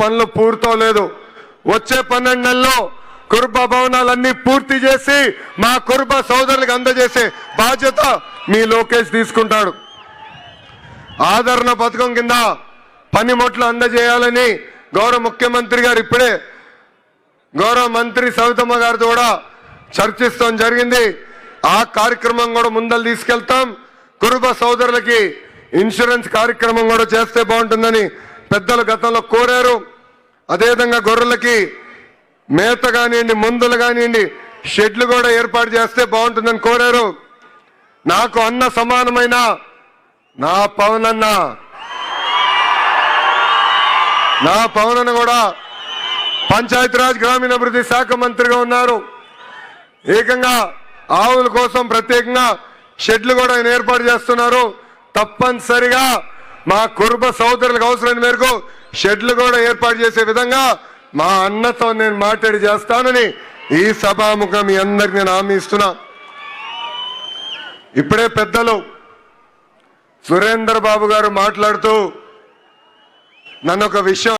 పనులు పూర్తవలేదు. వచ్చే పన్నెండు నెలల్లో కుర్బ భవనాలన్నీ పూర్తి చేసి మా కుర్బ సోదరులకు అందజేసే బాధ్యత మీ లోకేష్ తీసుకుంటాడు. ఆదరణ పథకం కింద పనిముట్లు అందజేయాలని గౌరవ ముఖ్యమంత్రి గారు ఇప్పుడే గౌరవ మంత్రి సవితమ్మ గారితో కూడా చర్చిస్తాం జరిగింది. ఆ కార్యక్రమం కూడా ముందలు తీసుకెళ్తాం. కురుబ సోదరులకి ఇన్సూరెన్స్ కార్యక్రమం కూడా చేస్తే బాగుంటుందని పెద్దలు గతంలో కోరారు. అదేవిధంగా గొర్రెలకి మేత కానివ్వండి మందులు కానివ్వండి షెడ్లు కూడా ఏర్పాటు చేస్తే బాగుంటుందని కోరారు. నాకు అన్న సమానమైన నా పవన్ అన్న నా పవన్ అన్న కూడా పంచాయతీరాజ్ గ్రామీణాభివృద్ధి శాఖ మంత్రిగా ఉన్నారు. ఏకంగా ఆవుల కోసం ప్రత్యేకంగా షెడ్లు కూడా ఆయన ఏర్పాటు చేస్తున్నారు. తప్పనిసరిగా మా కుర్బ సోదరులకు అవసరం మేరకు షెడ్లు కూడా ఏర్పాటు చేసే విధంగా మా అన్నతో నేను మాట్లాడి చేస్తానని ఈ సభాముఖం మీ అందరికి నేను హామీ ఇస్తున్నా. ఇప్పుడే పెద్దలు సురేందర్ బాబు గారు మాట్లాడుతూ నన్ను ఒక విషయం